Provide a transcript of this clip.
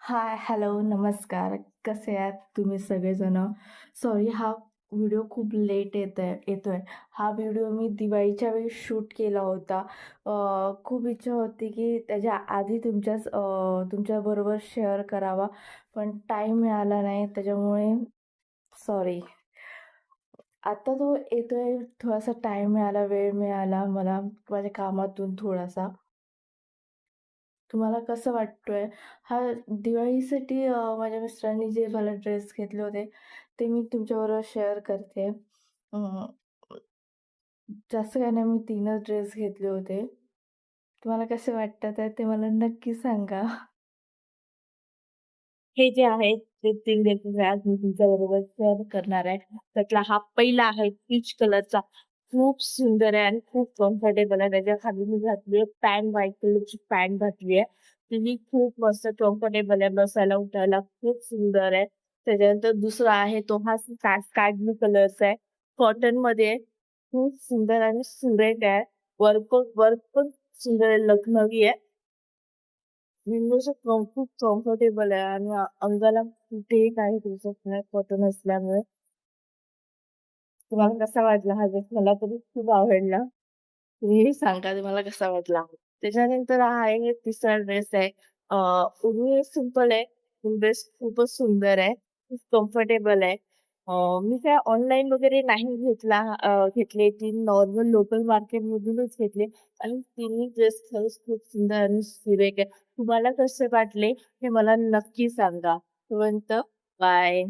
हाय, hello, नमस्कार. कसे आहात तुम्ही सगळेजण? सॉरी हा व्हिडिओ खूप लेट येतो आहे येतो आहे हा व्हिडिओ मी दिवाळीच्या वेळी शूट केला होता. खूप इच्छा होती की त्याच्या आधी तुमच्याच तुमच्याबरोबर शेअर करावा, पण टाईम मिळाला नाही त्याच्यामुळे सॉरी. आता तो येतो आहे थोडासा टाईम मिळाला, वेळ मिळाला मला माझ्या कामातून थोडासा. तुम्हाला कसं वाटतोय? हा दिवाळीसाठी माझ्या मिस्टरांनी जे मला ड्रेस घेतले होते, ते मी तुमच्याबरोबर शेअर करते. जास्त काही नाही, मी तीनच ड्रेस घेतले होते. तुम्हाला कसे वाटतात आहे ते मला नक्की सांगा. हे जे आहेत ते तीन ड्रेसेस आज मी तुमच्याबरोबर शेअर करणार आहे. त्यातला हा पहिला आहे पीच कलरचा. खूप सुंदर आहे आणि खूप कम्फर्टेबल आहे. त्याच्याखाली मी घातली आहे पॅन्ट व्हाईट कलरची पॅन्ट घातली आहे. ती खूप मस्त कम्फर्टेबल आहे. बसायला, उठायला खूप सुंदर आहे. त्याच्यानंतर दुसरा आहे तो हा स्काय ब्लू कलरचा आहे. कॉटनमध्ये खूप सुंदर आणि सुरेख आहे. वर्क वर्क पण सुंदर आहे, लखनवी आहे. खूप कम्फर्टेबल आहे आणि अंगाला कुठेही काही दिसत नाही कॉटन असल्यामुळे. तुम्हाला कसा वाटला हा ड्रेस? मला तरी खूप आवडला. तुम्ही सांगा तुम्हाला कसा वाटला? त्याच्यानंतर हा आहे तिसरा ड्रेस आहे. पूर्वी सिंपल सिंपल आहे. ड्रेस खूपच सुंदर आहे. खूप कम्फर्टेबल आहे. मी काय ऑनलाईन वगैरे नाही घेतला घेतले. ती नॉर्मल लोकल मार्केटमधूनच घेतले आणि तिन्ही ड्रेस खरंच खूप सुंदर आणि सुरेख आहे. तुम्हाला कसे वाटले हे मला नक्की सांगा. तोपर्यंत बाय.